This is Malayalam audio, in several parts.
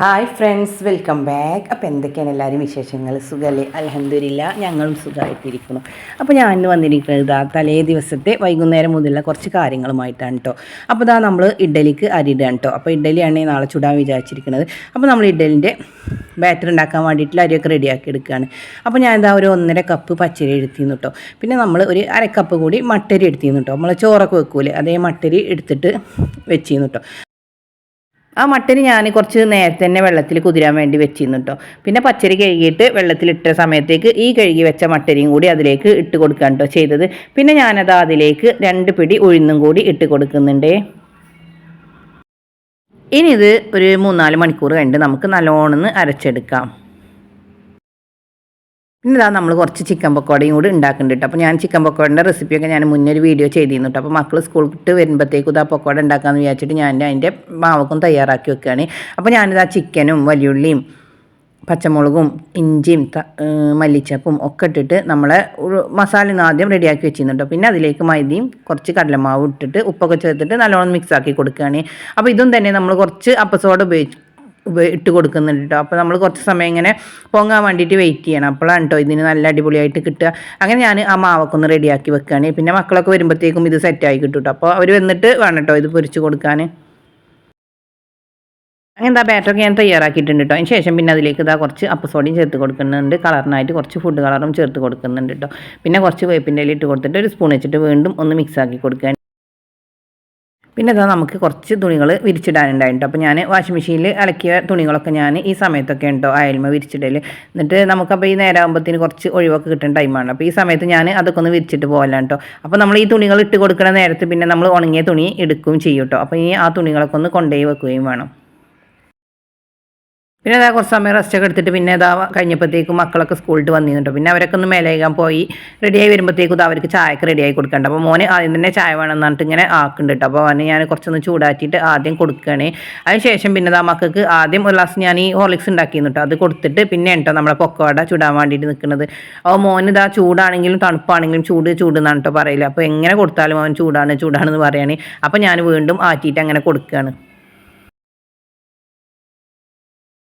ഹായ് ഫ്രണ്ട്സ് വെൽക്കം ബാക്ക് അപ്പോൾ എന്തൊക്കെയാണ് എല്ലാവരും വിശേഷങ്ങൾ? സുഖമല്ലേ അലഹദില്ല ഞങ്ങളും സുഖമായിട്ടിരിക്കുന്നു. അപ്പോൾ ഞാൻ ഇന്ന് വന്നിരിക്കുന്നത് തലേ ദിവസത്തെ വൈകുന്നേരം മുതലുള്ള കുറച്ച് കാര്യങ്ങളുമായിട്ടാണ് കേട്ടോ അപ്പോൾ ഇതാ നമ്മൾ ഇഡ്ഡലിക്ക് അരി ഇടാൻ കേട്ടോ അപ്പോൾ ഇഡ്ഡലിയാണ് നാളെ ചുടാൻ വിചാരിച്ചിരിക്കുന്നത്. അപ്പോൾ നമ്മൾ ഇഡ്ഡലിന്റെ ബാറ്റർ ഉണ്ടാക്കാൻ വേണ്ടിയിട്ടുള്ള അരിയൊക്കെ റെഡിയാക്കി എടുക്കുകയാണ്. അപ്പോൾ ഞാൻ എന്താ ഒരു ഒന്നര കപ്പ് പച്ചരി എടുത്തിരുന്നു കേട്ടോ പിന്നെ നമ്മൾ ഒരു അര കപ്പ് കൂടി മട്ടരി എടുത്തിരുന്നു കേട്ടോ നമ്മൾ ചോറൊക്കെ വെക്കൂലേ? അതേ മട്ടരി എടുത്തിട്ട് വെച്ചിരുന്നു കേട്ടോ ആ മട്ടന് ഞാൻ കുറച്ച് നേരത്തെ തന്നെ വെള്ളത്തിൽ കുതിരാൻ വേണ്ടി വെച്ചിരുന്നു കേട്ടോ പിന്നെ പച്ചരി കഴുകിയിട്ട് വെള്ളത്തിലിട്ട സമയത്തേക്ക് ഈ കഴുകി വെച്ച മട്ടരിയും കൂടി അതിലേക്ക് ഇട്ട് കൊടുക്കാൻ കേട്ടോ ചെയ്തത്. പിന്നെ ഞാനത് അതിലേക്ക് രണ്ട് പിടി ഉഴുന്നും കൂടി ഇട്ട് കൊടുക്കുന്നുണ്ടേ. ഇനി ഇത് ഒരു മൂന്നാൽ മണിക്കൂർ കഴിഞ്ഞിട്ട് നമുക്ക് നല്ലോണം അരച്ചെടുക്കാം. പിന്നെ ഇതാ നമ്മൾ കുറച്ച് ചിക്കൻ പക്കോടയും കൂടി ഉണ്ടാക്കുന്നുണ്ട് അപ്പോൾ ഞാൻ ചിക്കൻ പക്കോടന്റെ റെസിപ്പിയൊക്കെ ഞാൻ മുന്നേ ഒരു വീഡിയോ ചെയ്തിരുന്നു അപ്പോൾ മക്കൾ സ്കൂൾ വിട്ട് വരുമ്പോഴത്തേക്കും ഇതാ പക്കോട ഉണ്ടാക്കാമെന്ന് വിചാരിച്ചിട്ട് ഞാൻ അതിന്റെ മാവക്കും തയ്യാറാക്കി വെക്കുകയാണ് അപ്പോൾ ഞാനിതാ ചിക്കനും വലിയുള്ളിയും പച്ചമുളകും ഇഞ്ചിയും മല്ലിച്ചപ്പും ഒക്കെ ഇട്ടിട്ട് നമ്മളെ മസാല ആദ്യം റെഡിയാക്കി വെച്ചിരുന്നുണ്ട് പിന്നെ അതിലേക്ക് മൈദയും കുറച്ച് കടലമാവും ഇട്ടിട്ട് ഉപ്പൊക്കെ ചേർത്തിട്ട് നല്ലോണം മിക്സ് ആക്കി കൊടുക്കുകയാണ് അപ്പോൾ ഇതും തന്നെ നമ്മൾ കുറച്ച് അപ്പസോഡ് ഉപയോഗിച്ച് ഇട്ട് കൊടുക്കുന്നുണ്ട് കേട്ടോ അപ്പോൾ നമ്മൾ കുറച്ച് സമയം ഇങ്ങനെ പൊങ്ങാൻ വേണ്ടിയിട്ട് വെയിറ്റ് ചെയ്യണം. അപ്പോഴാണ് കേട്ടോ ഇതിന് നല്ല അടിപൊളിയായിട്ട് കിട്ടുക. അങ്ങനെ ഞാൻ ആ മാവൊക്കൊന്ന് റെഡിയാക്കി വെക്കുകയാണ് പിന്നെ മക്കളൊക്കെ വരുമ്പോഴത്തേക്കും ഇത് സെറ്റായി കിട്ടും കേട്ടോ അപ്പോൾ അവർ വന്നിട്ട് വേണം കേട്ടോ ഇത് പൊരിച്ച് കൊടുക്കാൻ അങ്ങനെ എന്താ ബാറ്ററൊക്കെ ഞാൻ തയ്യാറാക്കിയിട്ടുണ്ട് കേട്ടോ അതിന് ശേഷം പിന്നെ അതിലേക്ക് ഇതാ കുറച്ച് അപ്പസോഡിയും ചേർത്ത് കൊടുക്കുന്നുണ്ട്. കളറിനായിട്ട് കുറച്ച് ഫുഡ് കളറും ചേർത്ത് കൊടുക്കുന്നുണ്ട് കേട്ടോ പിന്നെ കുറച്ച് വേപ്പിന്റെ ഇട്ട് കൊടുത്തിട്ട് ഒരു സ്പൂൺ വെച്ചിട്ട് വീണ്ടും ഒന്ന് മിക്സ് ആക്കി കൊടുക്കുക പിന്നെ ഇതാ നമുക്ക് കുറച്ച് തുണികൾ വിരിച്ചിടാനുണ്ടായിട്ടോ അപ്പോൾ ഞാൻ വാഷിംഗ് മെഷീനിൽ അലക്കിയ തുണികളൊക്കെ ഞാൻ ഈ സമയത്തൊക്കെ ഉണ്ടോ അയൽമ വിരിച്ചിടൽ എന്നിട്ട് നമുക്കപ്പോൾ ഈ നേരമാകുമ്പോഴത്തേന് കുറച്ച് ഒഴിവൊക്കെ കിട്ടുന്ന ടൈമാണ് അപ്പോൾ ഈ സമയത്ത് ഞാൻ അതൊക്കെ ഒന്ന് വിരിച്ചിട്ട് പോകലാണ് കേട്ടോ അപ്പോൾ നമ്മൾ ഈ തുണികൾ ഇട്ട് കൊടുക്കുന്ന നേരത്ത് പിന്നെ നമ്മൾ ഉണങ്ങിയ തുണി എടുക്കുകയും ചെയ്യും കേട്ടോ അപ്പോൾ ഈ ആ തുണികളൊക്കെ ഒന്ന് കൊണ്ടുപോയി വെക്കുകയും വേണം. പിന്നെ അതാ കുറച്ച് സമയം റെസ്റ്റ് ഒക്കെ എടുത്തിട്ട് പിന്നെ അതാ കഴിഞ്ഞപ്പോഴത്തേക്കും മക്കളൊക്കെ സ്കൂളിൽ വന്നിരുന്നുണ്ട് പിന്നെ അവരൊക്കെ ഒന്ന് മേലേക്കാൻ പോയി റെഡിയായി വരുമ്പോഴത്തേക്കും ഇത് അവർക്ക് ചായക്ക് റെഡിയായി കൊടുക്കണ്ട. അപ്പോൾ മോനെ ആദ്യം തന്നെ ചായ വേണം എന്നിട്ട് ഇങ്ങനെ ആക്കുന്നുണ്ട് കേട്ടോ. അപ്പോൾ അവന് ഞാൻ കുറച്ചൊന്ന് ചൂടാക്കിയിട്ട് ആദ്യം കൊടുക്കുകയാണ്. അതിനുശേഷം പിന്നെ അതാ മക്കൾക്ക് ആദ്യം ഒരു ഗ്ലാസ് ഞാൻ ഈ ഹോർലിക്സ് ഉണ്ടാക്കിയിരുന്നു കേട്ടോ. അത് കൊടുത്തിട്ട് പിന്നെ കേട്ടോ നമ്മളെ പൊക്കവട ചൂടാൻ വേണ്ടിയിട്ട് നിൽക്കുന്നത്. അപ്പോൾ മോന് ഇതാ ചൂടാണെങ്കിലും തണുപ്പാണെങ്കിലും ചൂട് ചൂട് എന്നാണ് കേട്ടോ പറയില്ല അപ്പോൾ എങ്ങനെ കൊടുത്താലും അവൻ ചൂടാണ് ചൂടാണെന്ന് പറയുകയാണ് അപ്പോൾ ഞാൻ വീണ്ടും ആറ്റിയിട്ട് അങ്ങനെ കൊടുക്കുകയാണ്.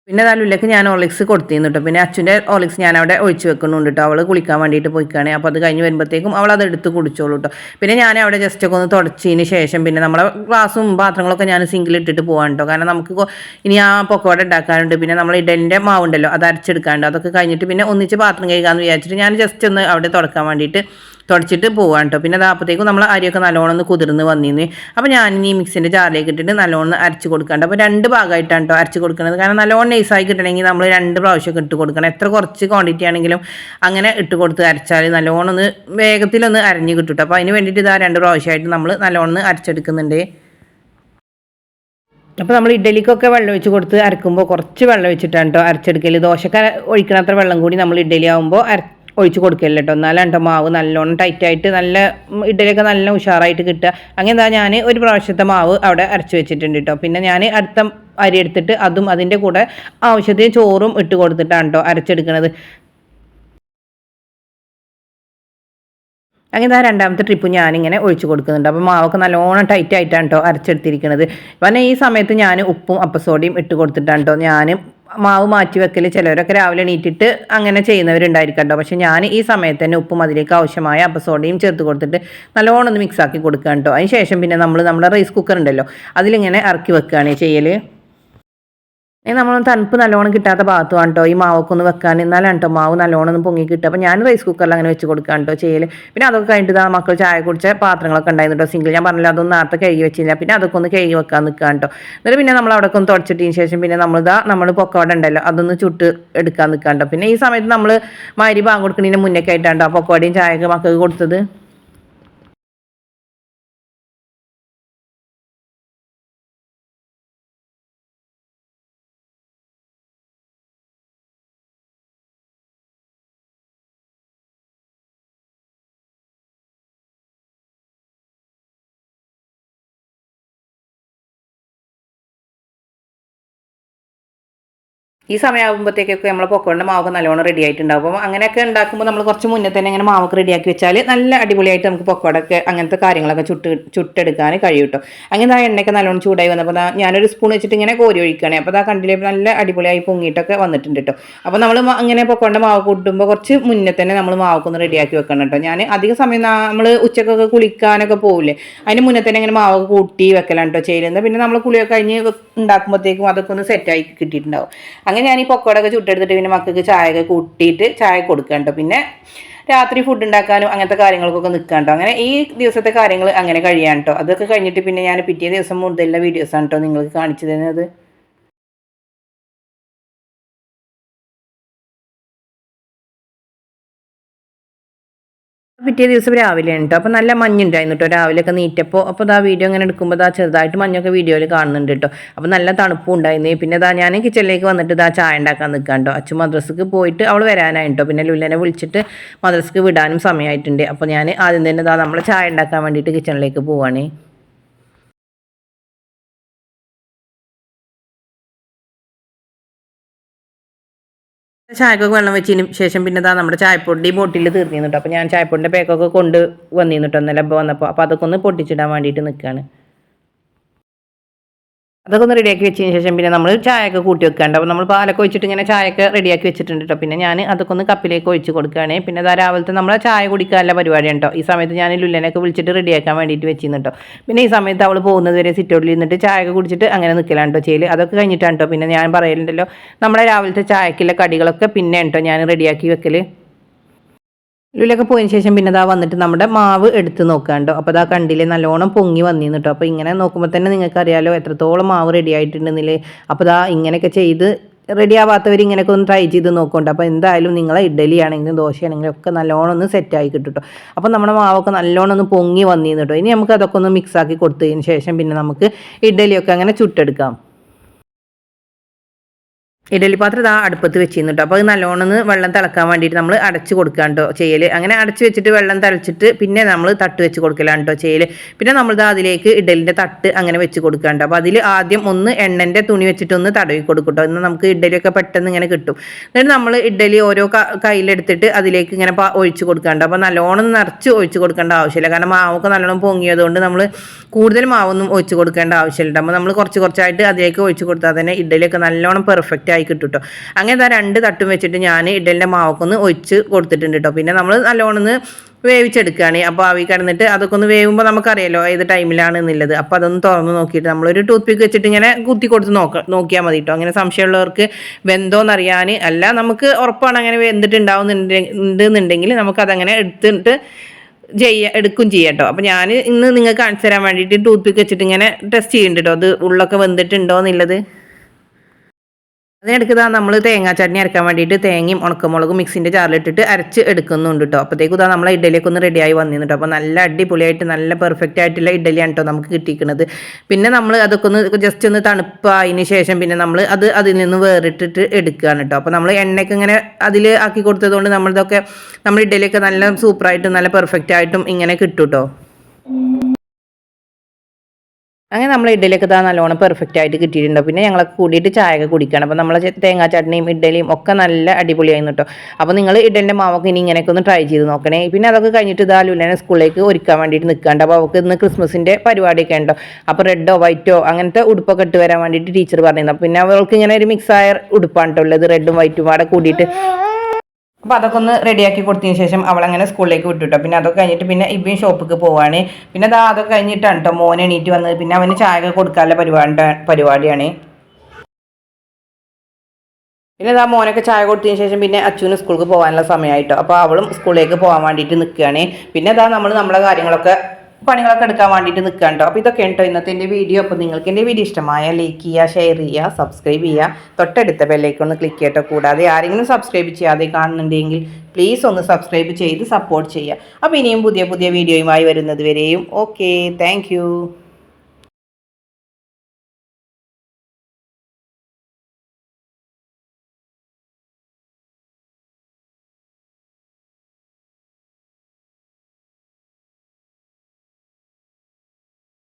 പിന്നെ അതാ ലുല്ലക്ക് ഞാൻ ഓളിക്സ് കൊടുത്തിരുന്നു കേട്ടോ പിന്നെ അച്ഛന്റെ ഓളിക്സ് ഞാൻ അവിടെ ഒഴിച്ച് വെക്കുന്നുണ്ട് കേട്ടോ അവൾ കുളിക്കാൻ വേണ്ടിയിട്ട് പോയിക്കാണ്. അപ്പോൾ അത് കഴിഞ്ഞ് വരുമ്പോഴത്തേക്കും അവൾ അത് എടുത്ത് കുടിച്ചോളൂ കേട്ടോ പിന്നെ ഞാൻ അവിടെ ജസ്റ്റ് ഒക്കെ ഒന്ന് തുടച്ചതിന് ശേഷം പിന്നെ നമ്മളെ ഗ്ലാസും പാത്രങ്ങളൊക്കെ ഞാൻ സിങ്കിൽ ഇട്ടിട്ട് പോകാൻ കേട്ടോ കാരണം നമുക്ക് ഇനി ആ പൊക്കോട ഉണ്ടാക്കാനുണ്ട് പിന്നെ നമ്മൾ ഇഡലിന്റെ മാവുണ്ടല്ലോ അത് അരച്ചെടുക്കാനുണ്ട് അതൊക്കെ കഴിഞ്ഞിട്ട് പിന്നെ ഒന്നിച്ച് പാത്രം കഴിക്കാമെന്ന് വിചാരിച്ചിട്ട് ഞാൻ ജസ്റ്റ് ഒന്ന് അവിടെ തുടക്കാൻ വേണ്ടിയിട്ട് തുടച്ചിട്ട് പോവാൻ കേട്ടോ പിന്നെ അതാപ്പത്തേക്കും നമ്മൾ അരിയൊക്കെ നല്ലോണം ഒന്ന് കുതിർന്ന് വന്നിന്ന്. അപ്പോൾ ഞാൻ ഈ മിക്സിന്റെ ജാറിലേക്ക് ഇട്ടിട്ട് നല്ലോണം അരച്ച് കൊടുക്കണ്ട. അപ്പോൾ രണ്ട് ഭാഗമായിട്ടാണ് കേട്ടോ അരച്ച് കൊടുക്കുന്നത്. കാരണം നല്ലോണം നൈസായി കിട്ടണമെങ്കിൽ നമ്മൾ രണ്ട് പ്രാവശ്യമൊക്കെ ഇട്ട് കൊടുക്കണം. എത്ര കുറച്ച് ക്വാണ്ടിറ്റി ആണെങ്കിലും അങ്ങനെ ഇട്ട് കൊടുത്ത് അരച്ചാൽ നല്ലോണം ഒന്ന് വേഗത്തിലൊന്ന് അരഞ്ഞ് കേട്ടോ അപ്പോൾ അതിന് വേണ്ടിയിട്ട് ഇതാ രണ്ട് പ്രാവശ്യമായിട്ട് നമ്മൾ നല്ലോണം അരച്ചെടുക്കുന്നുണ്ട്. അപ്പോൾ നമ്മൾ ഇഡ്ഡലിക്കൊക്കെ വെള്ളം വെച്ച് കൊടുത്ത് അരക്കുമ്പോൾ കുറച്ച് വെള്ളം വെച്ചിട്ടാണ് കേട്ടോ അരച്ചെടുക്കൽ ദോശക്ക് ഒഴിക്കണത്ര വെള്ളം കൂടി നമ്മൾ ഇഡ്ഡലി ആകുമ്പോൾ അര ഒഴിച്ച് കൊടുക്കില്ല കേട്ടോ എന്നാലും കേട്ടോ മാവ് നല്ലോണം ടൈറ്റായിട്ട് നല്ല ഇഡലിയൊക്കെ നല്ല ഉഷാറായിട്ട് കിട്ടുക. അങ്ങനെ എന്താ ഞാൻ ഒരു പ്രാവശ്യത്തെ മാവ് അവിടെ അരച്ച് വെച്ചിട്ടുണ്ട് കേട്ടോ പിന്നെ ഞാൻ അടുത്ത അരി എടുത്തിട്ട് അതും അതിന്റെ കൂടെ ആവശ്യത്തിന് ചോറും ഇട്ട് കൊടുത്തിട്ടാണ് കേട്ടോ അരച്ചെടുക്കുന്നത് അങ്ങനെ ആ രണ്ടാമത്തെ ട്രിപ്പ് ഞാനിങ്ങനെ ഒഴിച്ചു കൊടുക്കുന്നുണ്ട്. അപ്പോൾ മാവൊക്കെ നല്ലോണം ടൈറ്റ് ആയിട്ടാണ് കേട്ടോ അരച്ചെടുത്തിരിക്കുന്നത് പിന്നെ ഈ സമയത്ത് ഞാൻ ഉപ്പും അപ്പസോഡിയും ഇട്ട് കൊടുത്തിട്ടാണ് കേട്ടോ ഞാൻ മാവ് മാറ്റി വെക്കൽ ചിലവരൊക്കെ രാവിലെ എണീറ്റിട്ട് അങ്ങനെ ചെയ്യുന്നവരുണ്ടായിരിക്കണ്ടോ പക്ഷെ ഞാൻ ഈ സമയത്ത് തന്നെ ഉപ്പും അതിലേക്ക് ആവശ്യമായ അപ്പസോഡയും ചേർത്ത് കൊടുത്തിട്ട് നല്ലോണം ഒന്ന് മിക്സാക്കി കൊടുക്കുക കേട്ടോ അതിന് ശേഷം പിന്നെ നമ്മൾ നമ്മുടെ റൈസ് കുക്കർ ഉണ്ടല്ലോ അതിലിങ്ങനെ ഇറക്കി വെക്കുകയാണ് ചെയ്യൽ നമ്മൾ തണുപ്പ് നല്ലോണം കിട്ടാത്ത ഭാഗത്ത് കേട്ടോ ഈ മാവൊക്കെ ഒന്ന് വെക്കാൻ എന്നാലും കേട്ടോ മാവ് നല്ലോണം ഒന്ന് പൊങ്ങി കിട്ടുക അപ്പോൾ ഞാൻ റൈസ് കുക്കറിൽ അങ്ങനെ വെച്ച് കൊടുക്കാൻ കേട്ടോ ചെയ്യൽ പിന്നെ അതൊക്കെ കഴിഞ്ഞിട്ട് മക്കൾ ചായ കുടിച്ച പാത്രങ്ങളൊക്കെ ഉണ്ടായിരുന്നു കേട്ടോ സിംഗിൾ ഞാൻ പറഞ്ഞില്ല അതൊന്നും നേരത്തെ കഴുകി വെച്ചില്ല. പിന്നെ അതൊക്കെ ഒന്ന് കഴുകി വെക്കാൻ നിൽക്കുക കേട്ടോ എന്നിട്ട് പിന്നെ നമ്മൾ അവിടെ ഒന്ന് തുടച്ചിട്ടതിന് ശേഷം പിന്നെ നമ്മളിതാ നമ്മൾ പൊക്കവട ഉണ്ടല്ലോ അതൊന്ന് ചുട്ട് എടുക്കാൻ നിൽക്കാം കേട്ടോ പിന്നെ ഈ സമയത്ത് നമ്മൾ മാരി ബാങ്ക് കൊടുക്കുന്നതിന് മുന്നേ ആയിട്ടാണ് കേട്ടോ പൊക്കവടയും ചായയൊക്കെ മക്കൾക്ക് കൊടുത്തത്. ഈ സമയമാകുമ്പോഴത്തേക്കൊക്കെ നമ്മൾ പൊക്കോണ്ട് മാവൊക്കെ നല്ലോണം റെഡി ആയിട്ടുണ്ടാവും. അപ്പം അങ്ങനെയൊക്കെ ഉണ്ടാക്കുമ്പോൾ നമ്മൾ കുറച്ച് മുന്നേ തന്നെ ഇങ്ങനെ മാവൊക്കെ റെഡിയാക്കി വെച്ചാൽ നല്ല അടിപൊളിയായിട്ട് നമുക്ക് പൊക്കോടൊക്കെ അങ്ങനത്തെ കാര്യങ്ങളൊക്കെ ചുട്ട് ചുട്ടെടുക്കാൻ കഴിയും കേട്ടോ അങ്ങനെ ആ എണ്ണയൊക്കെ നല്ലോണം ചൂടായി വന്നപ്പോൾ ഞാനൊരു സ്പൂൺ വെച്ചിട്ട് ഇങ്ങനെ കോരി ഒഴിക്കുകയാണ് അപ്പോൾ ആ കണ്ടില്ലേ നല്ല അടിപൊളിയായി പൊങ്ങിയിട്ടൊക്കെ വന്നിട്ടുണ്ട് കേട്ടോ അപ്പോൾ നമ്മൾ അങ്ങനെ പൊക്കോണ്ട മാവ് കൂട്ടുമ്പോൾ കുറച്ച് മുന്നേ തന്നെ നമ്മൾ മാവൊക്കെ ഒന്ന് റെഡിയാക്കി വെക്കണം കേട്ടോ ഞാൻ അധിക സമയം നമ്മൾ ഉച്ചക്കൊക്കെ കുളിക്കാനൊക്കെ പോകില്ലേ അതിന് മുന്നേ തന്നെ ഇങ്ങനെ മാവൊക്കെ കൂട്ടി വെക്കലാണ് കേട്ടോ ചെയ്യുന്നത് പിന്നെ നമ്മൾ കുളിയൊക്കെ കഴിഞ്ഞ് ഉണ്ടാക്കുമ്പോഴത്തേക്കും അതൊക്കെ ഒന്ന് സെറ്റായി കിട്ടിയിട്ടുണ്ടാവും. അങ്ങനെ ഞാൻ ഈ പൊക്കോടൊക്കെ ചുട്ടെടുത്തിട്ട് പിന്നെ മക്കൾക്ക് ചായയൊക്കെ കൂട്ടിയിട്ട് ചായ കൊടുക്കാം കേട്ടോ പിന്നെ രാത്രി ഫുഡ് ഉണ്ടാക്കാനും അങ്ങനത്തെ കാര്യങ്ങൾക്കൊക്കെ നിൽക്കാം കേട്ടോ അങ്ങനെ ഈ ദിവസത്തെ കാര്യങ്ങൾ അങ്ങനെ കഴിയാൻ കേട്ടോ അതൊക്കെ കഴിഞ്ഞിട്ട് പിന്നെ ഞാൻ പിറ്റേ ദിവസം മുതലുള്ള വീഡിയോസാണ് കേട്ടോ നിങ്ങൾക്ക് കാണിച്ചു തരുന്നത്. പിറ്റേ ദിവസം രാവിലെ കേട്ടോ അപ്പോൾ നല്ല മഞ്ഞുണ്ടായിരുന്നു കേട്ടോ രാവിലെയൊക്കെ നീറ്റപ്പോൾ അപ്പോൾ ഇതാ വീഡിയോ അങ്ങനെ എടുക്കുമ്പോൾ ഇതാ ചെറുതായിട്ട് മഞ്ഞൊക്കെ വീഡിയോയിൽ കാണുന്നുണ്ട് കേട്ടോ അപ്പോൾ നല്ല തണുപ്പും ഉണ്ടായിരുന്നു. പിന്നെ ഇതാ ഞാൻ കിച്ചണിലേക്ക് വന്നിട്ട് ഇതാ ചായ ഉണ്ടാക്കാൻ നിൽക്കാം കേട്ടോ അച്ഛൻ മദ്രസക്ക് പോയിട്ട് അവൾ വരാനായി കേട്ടോ പിന്നെ ലുല്ലനെ വിളിച്ചിട്ട് മദ്രസക്ക് വിടാനും സമയമായിട്ടുണ്ട് അപ്പോൾ ഞാൻ ആദ്യം തന്നെ ഇതാ നമ്മൾ ചായ ഉണ്ടാക്കാൻ വേണ്ടിയിട്ട് കിച്ചണിലേക്ക് പോവാണേ. ചായക്കൊക്കെ വെള്ളം വെച്ചതിന് ശേഷം പിന്നെ ഇതാ നമ്മുടെ ചായപ്പൊടി ബോട്ടിൽ തീർന്നിരുന്നു കേട്ടോ അപ്പോൾ ഞാൻ ചായപ്പൊടിന്റെ പേക്കൊക്കെ കൊണ്ട് വന്നിരുന്നു കേട്ടോ ഇന്നലെ. വന്നപ്പോൾ അപ്പോൾ അതൊക്കെ ഒന്ന് പൊട്ടിച്ചിടാൻ വേണ്ടിയിട്ട് നിൽക്കുകയാണ് അതൊക്കെ ഒന്ന് റെഡിയാക്കി വെച്ചതിന് ശേഷം പിന്നെ നമ്മൾ ചായയൊക്കെ കൂട്ടി വെക്കാണ്ട്. അപ്പോൾ നമ്മൾ പാലൊക്കെ ഒഴിച്ചിട്ട് ഇങ്ങനെ ചായയൊക്കെ റെഡിയാക്കി വെച്ചിട്ടുണ്ട് കേട്ടോ പിന്നെ ഞാൻ അതൊക്കെ ഒന്ന് കപ്പിലേക്ക് ഒഴിച്ച് കൊടുക്കുകയാണ് പിന്നെ അതാ രാവിലത്തെ നമ്മൾ ചായ കുടിക്കാനുള്ള പരിപാടിയാണ് കേട്ടോ ഈ സമയത്ത് ഞാൻ ലുല്ലനൊക്കെ വിളിച്ചിട്ട് റെഡിയാക്കാൻ വേണ്ടിയിട്ട് വെച്ചിരുന്നു കേട്ടോ പിന്നെ ഈ സമയത്ത് അവൾ പോകുന്നത് വരെ സിറ്റൗട്ടിൽ നിന്നിട്ട് ചായയൊക്കെ കുടിച്ചിട്ട് അങ്ങനെ നിൽക്കലാണ് കേട്ടോ ചെയ്യൽ അതൊക്കെ കഴിഞ്ഞിട്ടാണ് കേട്ടോ പിന്നെ ഞാൻ പറയലുണ്ടല്ലോ നമ്മുടെ രാവിലത്തെ ചായക്കുള്ള കടികളൊക്കെ പിന്നെ കേട്ടോ ഞാൻ റെഡിയാക്കി വെക്കൽ ലുലൊക്കെ പോയതിന് ശേഷം പിന്നെ അതാ വന്നിട്ട് നമ്മുടെ മാവ് എടുത്ത് നോക്കാണ്ടോ. അപ്പോൾ അതാ കണ്ടില്ലേ നല്ലോണം പൊങ്ങി വന്നിരുന്നു കേട്ടോ അപ്പോൾ ഇങ്ങനെ നോക്കുമ്പോൾ തന്നെ നിങ്ങൾക്ക് അറിയാലോ എത്രത്തോളം മാവ് റെഡി ആയിട്ടുണ്ടെന്നില്ലേ. അപ്പോൾ അതാ ഇങ്ങനെയൊക്കെ ചെയ്ത് റെഡി ആവാത്തവർ ഇങ്ങനെയൊക്കെ ഒന്ന് ട്രൈ ചെയ്ത് നോക്കുന്നുണ്ട്. അപ്പോൾ എന്തായാലും നിങ്ങളെ ഇഡലി ആണെങ്കിലും ദോശയാണെങ്കിലും ഒക്കെ നല്ലോണം ഒന്ന് സെറ്റായി കിട്ടും കേട്ടോ അപ്പോൾ നമ്മുടെ മാവൊക്കെ നല്ലോണം ഒന്ന് പൊങ്ങി വന്നിരുന്നു കേട്ടോ ഇനി നമുക്ക് അതൊക്കെ ഒന്ന് മിക്സ് ആക്കി കൊടുത്തതിന് ശേഷം പിന്നെ നമുക്ക് ഇഡലിയൊക്കെ അങ്ങനെ ചുട്ടെടുക്കാം. ഇഡലി പാത്രം ഇതാ അടുപ്പത്ത് വെച്ചിരുന്നു കേട്ടോ അപ്പോൾ അത് നല്ലോണം വെള്ളം തിളക്കാൻ വേണ്ടിയിട്ട് നമ്മൾ അടച്ച് കൊടുക്കാണ്ടോ കേട്ടോ ചെയ്യൽ അങ്ങനെ അടച്ച് വെച്ചിട്ട് വെള്ളം തിളച്ചിട്ട് പിന്നെ നമ്മൾ തട്ട് വെച്ച് കൊടുക്കലാണ് കേട്ടോ ചെയ്യൽ പിന്നെ നമ്മളിത് അതിലേക്ക് ഇഡലിന്റെ തട്ട് അങ്ങനെ വെച്ച് കൊടുക്കാണ്ടോ അപ്പോൾ അതിൽ ആദ്യം ഒന്ന് എണ്ണന്റെ തുണി വെച്ചിട്ട് ഒന്ന് തടവി കൊടുക്കും കേട്ടോ ഇന്ന് നമുക്ക് ഇഡലിയൊക്കെ പെട്ടെന്ന് ഇങ്ങനെ കിട്ടും. എന്നിട്ട് നമ്മൾ ഇഡലി ഓരോ കയ്യിലെടുത്തിട്ട് അതിലേക്ക് ഇങ്ങനെ ഒഴിച്ച് കൊടുക്കാണ്ട് അപ്പോൾ നല്ലോണം നിറച്ച് ഒഴിച്ച് കൊടുക്കേണ്ട ആവശ്യമില്ല. കാരണം മാവൊക്കെ നല്ലോണം പൊങ്ങിയതുകൊണ്ട് നമ്മൾ കൂടുതൽ മാവൊന്നും ഒഴിച്ച് കൊടുക്കേണ്ട ആവശ്യമില്ല അപ്പോൾ നമ്മൾ കുറച്ച് കുറച്ചായിട്ട് അതിലേക്ക് ഒഴിച്ച് കൊടുത്താൽ തന്നെ ഇഡലിയൊക്കെ നല്ലോണം പെർഫെക്റ്റ് ആയി കിട്ടും കേട്ടോ അങ്ങനെ രണ്ട് തട്ടും വെച്ചിട്ട് ഞാൻ ഇഡലിന്റെ മാവൊക്കെ ഒഴിച്ച് കൊടുത്തിട്ടുണ്ട് കേട്ടോ. പിന്നെ നമ്മൾ നല്ലോണം ഒന്ന് വേവിച്ചെടുക്കുകയാണ്. അപ്പോൾ ആവി കിടന്നിട്ട് അതൊക്കെ ഒന്ന് വേവുമ്പോൾ നമുക്കറിയാലോ ഏത് ടൈമിലാണ് എന്നുള്ളത്. അപ്പോൾ അതൊന്ന് തുറന്ന് നോക്കിയിട്ട് നമ്മളൊരു ടൂത്ത് പിക്ക് വെച്ചിട്ട് ഇങ്ങനെ കുത്തി കൊടുത്ത് നോക്ക നോക്കിയാൽ മതി കേട്ടോ. അങ്ങനെ സംശയമുള്ളവർക്ക് വെന്തോന്നറിയാൻ അല്ല നമുക്ക് ഉറപ്പാണ് അങ്ങനെ വെന്തിട്ടുണ്ടാവുന്നുണ്ടെങ്കിൽ നമുക്കതങ്ങനെ എടുത്തിട്ട് ചെയ്യുക എടുക്കും ചെയ്യാം കേട്ടോ. അപ്പോൾ ഞാൻ ഇന്ന് നിങ്ങൾക്ക് കാണിച്ചു തരാൻ വേണ്ടിയിട്ട് ടൂത്ത് പിക്ക് വെച്ചിട്ട് ഇങ്ങനെ ടെസ്റ്റ് ചെയ്യുന്നുണ്ട് കേട്ടോ. അത് ഉള്ളൊക്കെ വെന്തിട്ടുണ്ടോ എന്നുള്ളത്? അതിനെടുക്കുക നമ്മൾ തേങ്ങാ ചട്നി അരക്കാൻ വേണ്ടിയിട്ട് തേങ്ങയും ഉണക്കമുളകും മിക്സിന്റെ ജാറിലിട്ടിട്ട് അരച്ച് എടുക്കുന്നുണ്ട് കേട്ടോ അപ്പോഴത്തേക്കും ഇതാ നമ്മളെ ഇഡലിയൊക്കെ ഒന്ന് റെഡിയായി വന്നിരുന്നു കേട്ടോ അപ്പോൾ നല്ല അടിപൊളിയായിട്ട് നല്ല പെർഫെക്റ്റ് ആയിട്ടുള്ള ഇഡലിയാണ് കേട്ടോ നമുക്ക് കിട്ടിയിരിക്കുന്നത് പിന്നെ നമ്മൾ അതൊക്കെ ഒന്ന് ജസ്റ്റ് ഒന്ന് തണുപ്പായതിന് ശേഷം പിന്നെ നമ്മൾ അത് അതിൽ നിന്ന് വേറിട്ടിട്ട് എടുക്കുകയാണ് കേട്ടോ അപ്പോൾ നമ്മൾ എണ്ണയൊക്കെ ഇങ്ങനെ അതിൽ ആക്കി കൊടുത്തതുകൊണ്ട് നമ്മളിതൊക്കെ നമ്മൾ ഇഡലിയൊക്കെ നല്ല സൂപ്പറായിട്ടും നല്ല പെർഫെക്റ്റ് ആയിട്ടും ഇങ്ങനെ കിട്ടും കേട്ടോ അങ്ങനെ നമ്മൾ ഇഡ്ഡലിയൊക്കെ താ നല്ലോണം പെർഫെക്റ്റ് ആയിട്ട് കിട്ടിയിട്ടുണ്ട്. പിന്നെ ഞങ്ങളൊക്കെ കൂടിയിട്ട് ചായയൊക്കെ കുടിക്കണം അപ്പോൾ നമ്മൾ തേങ്ങാ ചട്നിയും ഇഡ്ഡലിയും ഒക്കെ നല്ല അടിപൊളിയായിരുന്നു കേട്ടോ അപ്പോൾ നിങ്ങൾ ഇഡലിന്റെ മാവൊക്കെ ഇനി ഇങ്ങനെയൊക്കെ ഒന്ന് ട്രൈ ചെയ്ത് നോക്കണേ. പിന്നെ അതൊക്കെ കഴിഞ്ഞിട്ട് ഇതാ ലുലനെ സ്കൂളിലേക്ക് ഒരുക്കാൻ വേണ്ടിയിട്ട് നിൽക്കാണ്ട് അപ്പോൾ അവൾക്ക് ഇന്ന് ക്രിസ്മസിന്റെ പരിപാടിയൊക്കെ ഉണ്ടോ? അപ്പോൾ റെഡോ വൈറ്റോ അങ്ങനത്തെ ഉടുപ്പൊക്കെ ഇട്ട് വരാൻ വേണ്ടിയിട്ട് ടീച്ചർ പറഞ്ഞിരുന്നു. പിന്നെ അവൾക്ക് ഇങ്ങനെ ഒരു മിക്സായ ഉടുപ്പാണ് കേട്ടോ ഉള്ളത്. റെഡും വൈറ്റും അവിടെ കൂടിയിട്ട്. അപ്പോൾ അതൊക്കെ ഒന്ന് റെഡിയാക്കി കൊടുത്തതിന് ശേഷം അവൾ അങ്ങനെ സ്കൂളിലേക്ക് വിട്ടുട്ടോ. പിന്നെ അതൊക്കെ കഴിഞ്ഞിട്ട് പിന്നെ ഇവയും ഷോപ്പിക്ക് പോവാണ്. പിന്നെ അതാ അതൊക്കെ കഴിഞ്ഞിട്ടാണ് കേട്ടോ മോനെ എണീറ്റ് വന്നത്. പിന്നെ അവന് ചായ കൊടുക്കാനുള്ള പരിപാടി പരിപാടിയാണ്. പിന്നെ അതാ മോനൊക്കെ ചായ കൊടുത്തതിന് ശേഷം പിന്നെ അച്ഛനും സ്കൂളിൽ പോകാനുള്ള സമയമായിട്ടോ അപ്പോൾ അവളും സ്കൂളിലേക്ക് പോകാൻ വേണ്ടിയിട്ട് നിൽക്കുകയാണ് പിന്നെ അതാ നമ്മൾ നമ്മളെ കാര്യങ്ങളൊക്കെ പണികളൊക്കെ എടുക്കാൻ വേണ്ടിയിട്ട് നിൽക്കുക അപ്പോൾ ഇതൊക്കെ ഉണ്ടോ ഇന്നത്തെ എന്റെ വീഡിയോ? അപ്പോൾ നിങ്ങൾക്ക് എന്റെ വീഡിയോ ഇഷ്ടമായ ലൈക്ക് ചെയ്യുക ഷെയർ ചെയ്യുക സബ്സ്ക്രൈബ് ചെയ്യുക. തൊട്ടടുത്ത ബെല്ലേക്ക് ഒന്ന് ക്ലിക്ക് ചെയ്യട്ടോ. കൂടാതെ ആരെങ്കിലും സബ്സ്ക്രൈബ് ചെയ്യാതെ കാണുന്നുണ്ടെങ്കിൽ പ്ലീസ് ഒന്ന് സബ്സ്ക്രൈബ് ചെയ്ത് സപ്പോർട്ട് ചെയ്യുക. അപ്പോൾ ഇനിയും പുതിയ പുതിയ വീഡിയോയുമായി വരുന്നത് വരെയും. Okay thank